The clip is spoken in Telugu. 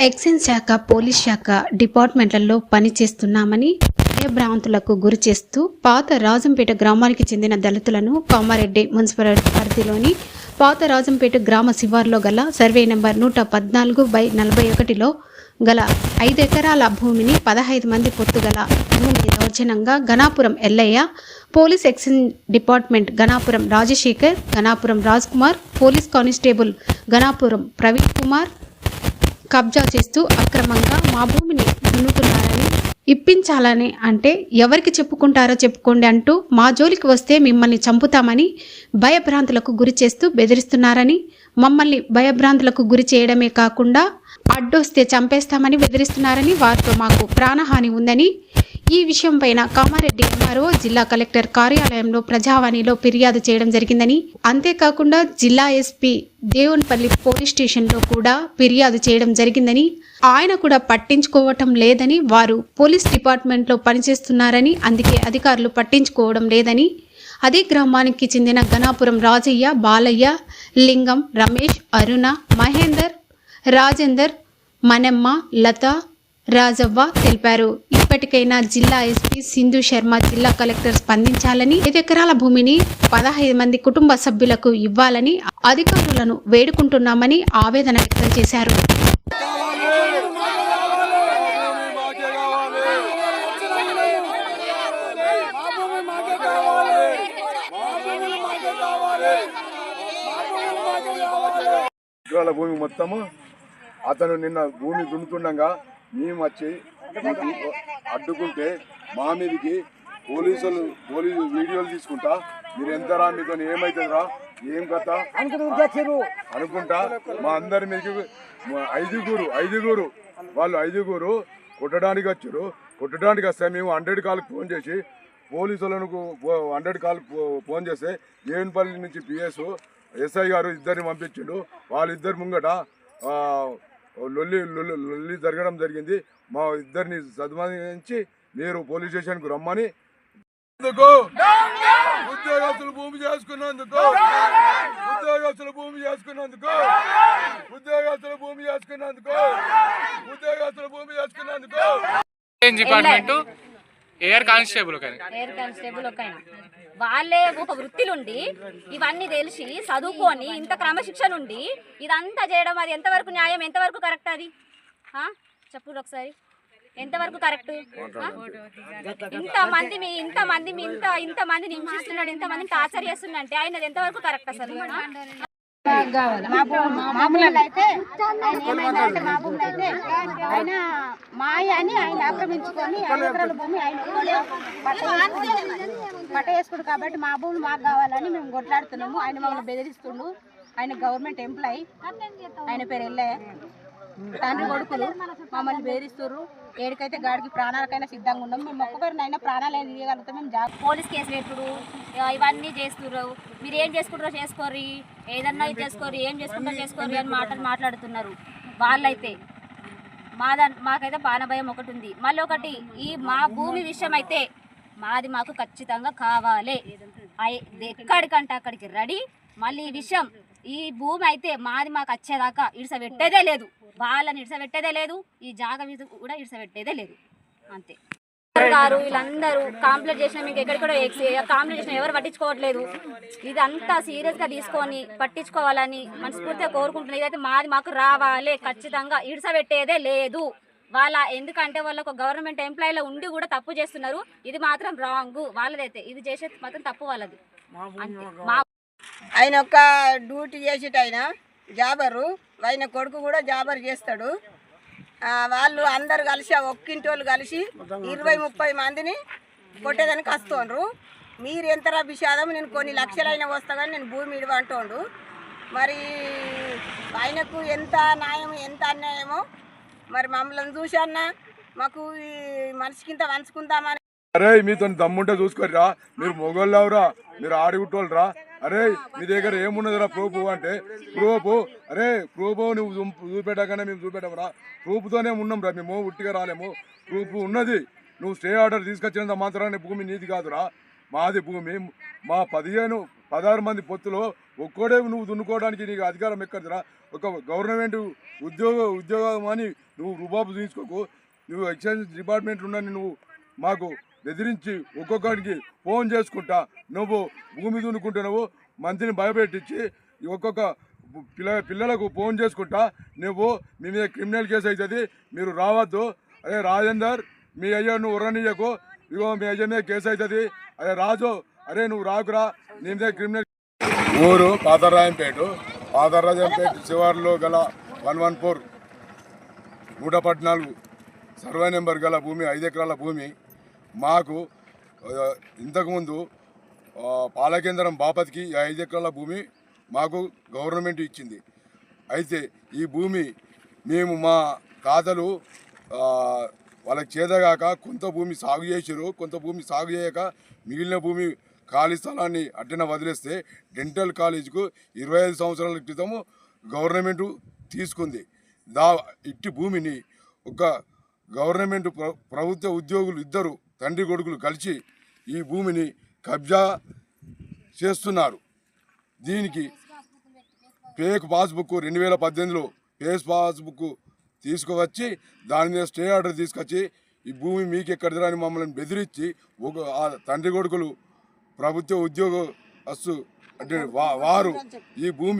ఎక్సైజ్ శాఖ పోలీస్ శాఖ డిపార్ట్మెంట్లలో పనిచేస్తున్నామని భయభ్రాంతులకు గురి చేస్తూ పాత రాజంపేట గ్రామానికి చెందిన దళితులను కామారెడ్డి మున్సిపల్ పరిధిలోని పాత రాజంపేట గ్రామ శివార్లో గల సర్వే నెంబర్ నూట పద్నాలుగు బై నలభై ఒకటిలో గల ఐదు ఎకరాల భూమిని పదహైదు మంది పొత్తుగల భూమిని దౌర్జన్యంగా Ganapuram Ellaiah police excise department Ganapuram Rajasekhar Ganapuram Rajkumar police constable Ganapuram Praveen Kumar కబ్జా చేస్తూ అక్రమంగా మా భూమిని దున్నుకున్నారని ఇప్పించాలని అంటే ఎవరికి చెప్పుకుంటారో చెప్పుకోండి అంటూ మా జోలికి వస్తే మిమ్మల్ని చంపుతామని భయభ్రాంతులకు గురి చేస్తూ బెదిరిస్తున్నారని మమ్మల్ని భయభ్రాంతులకు గురి చేయడమే కాకుండా అడ్డొస్తే చంపేస్తామని బెదిరిస్తున్నారని వారితో మాకు ప్రాణహాని ఉందని ఈ విషయంపైన కామారెడ్డి ఎంఆర్ఓ జిల్లా కలెక్టర్ కార్యాలయంలో ప్రజావాణిలో ఫిర్యాదు చేయడం జరిగిందని అంతేకాకుండా జిల్లా ఎస్పీ దేవున్పల్లి పోలీస్ స్టేషన్లో కూడా ఫిర్యాదు చేయడం జరిగిందని ఆయన కూడా పట్టించుకోవటం లేదని వారు పోలీస్ డిపార్ట్మెంట్లో పనిచేస్తున్నారని అందుకే అధికారులు పట్టించుకోవడం లేదని అదే గ్రామానికి చెందిన గణాపురం రాజయ్య బాలయ్య లింగం రమేష్ అరుణ మహేందర్ రాజేందర్ మనమ్మ లత రాజవ్వ తెలిపారు. ఇప్పటికైనా జిల్లా ఎస్పీ సింధు శర్మ జిల్లా కలెక్టర్ స్పందించాలని ఐదు ఎకరాల భూమిని పదహైదు మంది కుటుంబ సభ్యులకు ఇవ్వాలని అధికారులను వేడుకుంటున్నామని ఆవేదన వ్యక్తం చేశారు. భూమి మొత్తము అతను నిన్న భూమి దున్నుతుండగా మేము వచ్చి అడ్డుకుంటే మా మీదకి పోలీసులు పోలీసు వీడియోలు తీసుకుంటా. మీరు ఎంతరా మీతో ఏమైతుందిరా ఏం కథ? అనుకుంటా మా అందరి మీదకి ఐదుగురు ఐదుగురు వాళ్ళు ఐదుగురు కొట్టడానికి వచ్చారు. కొట్టడానికి వస్తే మేము హండ్రెడ్ కాల్కి ఫోన్ చేసి పోలీసులకు హండ్రెడ్ కాల్ ఫోన్ చేస్తే దేవునిపల్లి నుంచి పిఎస్ ఎస్ఐ గారు ఇద్దరిని పంపించిండు. వాళ్ళిద్దరి ముంగట లొల్లి లొల్లి లొల్లి జరగడం జరిగింది. మా ఇద్దరిని సన్మానించి మీరు పోలీస్ స్టేషన్కు రమ్మని ఎందుకు ఉద్యోగస్తులు భూమి చేసుకున్నందుకు ఉద్యోగస్తులు భూమి చేసుకున్నందుకు ఉద్యోగస్తులు భూమి చేసుకున్నందుకు ఉద్యోగస్తులు భూమి చేసుకున్నందుకు డిపార్ట్మెంట్ ఎయిర్ కానిస్టేబుల్ కానీ ఎయిర్ కానిస్టేబుల్ వాళ్ళే ఒక వృత్తిలుండి ఇవన్నీ తెలిసి చదువుకొని ఇంత క్రమశిక్షణ ఉండి ఇదంతా చేయడం అది ఎంతవరకు న్యాయం ఎంతవరకు కరెక్ట్ అది? ఆ? చెప్పు ఒకసారి. ఎంతవరకు కరెక్ట్? ఇంత మంది మీ ఇంత మంది మీ ఇంత ఇంత మందిని హింసిస్తున్నాడు ఇంత మందిని టార్చర్ ఆయన ఎంతవరకు కరెక్ట్ అసలు? అయితే ఆయన మాయ అని ఆయన ఆక్రమించుకొని భూమి ఆయన పట్ట వేసుకుడు కాబట్టి మా భూమి మాకు కావాలని మేము కొట్లాడుతున్నాము. ఆయన మమ్మల్ని బెదిరిస్తుండు. ఆయన గవర్నమెంట్ ఎంప్లాయీ. ఆయన పేరు ఎల్లయ్య తండ్రి కొడుకులు మమ్మల్ని బెదిరిస్తుర్రు. ఏడికైతే గాడికి ప్రాణాలకైనా సిద్ధంగా ఉన్నాం. మేము ఒక్కొక్కరినైనా ప్రాణాలు ఏది తీయగలుగుతాం. మేము జాగ్రత్త పోలీస్ కేసు పెట్టుడు ఇవన్నీ చేస్తున్నారు మీరు ఏం చేసుకుంటారో చేసుకోర్రి. ఏదన్నా ఇది చేసుకోర్రి ఏం చేసుకుంటారో చేసుకోర్రి అని మాటలు మాట్లాడుతున్నారు. వాళ్ళైతే. మా దా మాకైతే ప్రాణభయం ఒకటి ఉంది. మళ్ళీ ఒకటి ఈ మా భూమి విషయం అయితే మాది మాకు ఖచ్చితంగా కావాలి. ఎక్కడికంటే అక్కడికి రెడీ. మళ్ళీ ఈ విషయం ఈ భూమి అయితే మాది మాకు వచ్చేదాకా ఇడిసబెట్టేదే లేదు. వాళ్ళని ఇడిసబెట్టేదే లేదు. ఈ జాగ మీద కూడా ఇడిస పెట్టేదే లేదు. అంతే. గారు వీళ్ళందరూ కాంప్లీట్ చేసిన మీకు ఎక్కడెక్కడో కాంప్లీట్ చేసిన ఎవరు పట్టించుకోవట్లేదు. ఇదంతా సీరియస్గా తీసుకొని పట్టించుకోవాలని మనస్ఫూర్తిగా కోరుకుంటున్నాను ఇదైతే మాది మాకు రావాలి. ఖచ్చితంగా ఇడిసబెట్టేదే లేదు. వాళ్ళ ఎందుకంటే వాళ్ళ ఒక గవర్నమెంట్ ఎంప్లాయీలో ఉండి కూడా తప్పు చేస్తున్నారు. ఇది మాత్రం రాంగ్ వాళ్ళదైతే ఇది చేసేది మాత్రం తప్పు వాళ్ళది. ఆయన ఒక డ్యూటీ చేసేట ఆయన జాబరు. ఆయన కొడుకు కూడా జాబర్ చేస్తాడు. ఆ, వాళ్ళు అందరు కలిసి ఆ ఒక్కింటి వాళ్ళు కలిసి ఇరవై ముప్పై మందిని కొట్టేదానికి వస్తుండ్రు. మీరు ఎంత విషాదం నేను కొన్ని లక్షలైనా వస్తా కానీ నేను భూమి ఇడవ అంటుండు మరి ఆయనకు ఎంత న్యాయం ఎంత అన్యాయమో మరి మమ్మల్ని చూసన్న మాకు ఈ మనిషికింత వంచుకుందామని. అరే మీతో దమ్ముంటే చూసుకోరా మీరు మొగోళ్ళవరా మీరు ఆడిగుట్టోళ్ళరా? అరే మీ దగ్గర ఏమున్నదిరా ప్రూఫ్ అంటే ప్రూఫ్. అరే ప్రూఫ్ నువ్వు చూపెట్టగానే మేము చూపెట్టమరా. ప్రూఫ్తోనే ఉన్నాం రా మేము ఉట్టిగా రాలేము. ప్రూఫ్ ఉన్నది. నువ్వు స్టే ఆర్డర్ తీసుకొచ్చినంత మాత్రాన్ని భూమి నీది కాదురా. మాది భూమి. మా పదిహేను పదహారు మంది పొత్తులో ఒక్కోడే నువ్వు దున్నుకోవడానికి నీకు అధికారం ఎక్కడరా ఒక గవర్నమెంట్ ఉద్యోగ ఉద్యోగం అని నువ్వు రుబాబు తీసుకోకు. నువ్వు ఎక్సైజ్ డిపార్ట్మెంట్ ఉండని నువ్వు మాకు బెదిరించి ఒక్కొక్కడికి ఫోన్ చేసుకుంటా. నువ్వు భూమి దున్నుకుంటున్నావు మంత్రిని భయపెట్టించి ఒక్కొక్క పిల్ల పిల్లలకు ఫోన్ చేసుకుంటా. నువ్వు మీ మీద క్రిమినల్ కేసు అవుతుంది మీరు రావద్దు. అదే రాజేందర్ మీ అయ్యా నువ్వు ఉర్రనీయకు. ఇగో మీ అయ్య మీద కేసు అవుతుంది అదే రాజు అరే నువ్వు రాకురా నీ మీద క్రిమినల్ ఊరు పాతరాయంపేట పాతరాజంపేట శివారులో గల వన్ వన్ ఫోర్ నూట పద్నాలుగు సర్వే నెంబర్ గల భూమి ఐదు ఎకరాల భూమి. మాకు ఇంతకుముందు పాలకేంద్రం బాపతికి ఐదు ఎకరాల భూమి మాకు గవర్నమెంట్ ఇచ్చింది. అయితే ఈ భూమి మేము మా తాతలు వాళ్ళకి చేదగాక కొంత భూమి సాగు చేసారు కొంత భూమి సాగు చేయక మిగిలిన భూమి ఖాళీ స్థలాన్ని అడ్డన వదిలేస్తే డెంటల్ కాలేజీకు ఇరవై ఐదు సంవత్సరాల క్రితము గవర్నమెంట్ తీసుకుంది. దా ఇట్టి భూమిని ఒక గవర్నమెంట్ ప్రభుత్వ ఉద్యోగులు ఇద్దరు తండ్రి కొడుకులు కలిసి ఈ భూమిని కబ్జా చేస్తున్నారు. దీనికి ఫేక్ పాస్బుక్ రెండు వేల పద్దెనిమిదిలో ఫేక్ పాస్బుక్ తీసుకువచ్చి దాని మీద స్టే ఆర్డర్ తీసుకొచ్చి ఈ భూమి మీకు ఎక్కడిదిరా అని మమ్మల్ని బెదిరించి ఒక ఆ తండ్రి కొడుకులు ప్రభుత్వ ఉద్యోగ అంటే వారు ఈ భూమి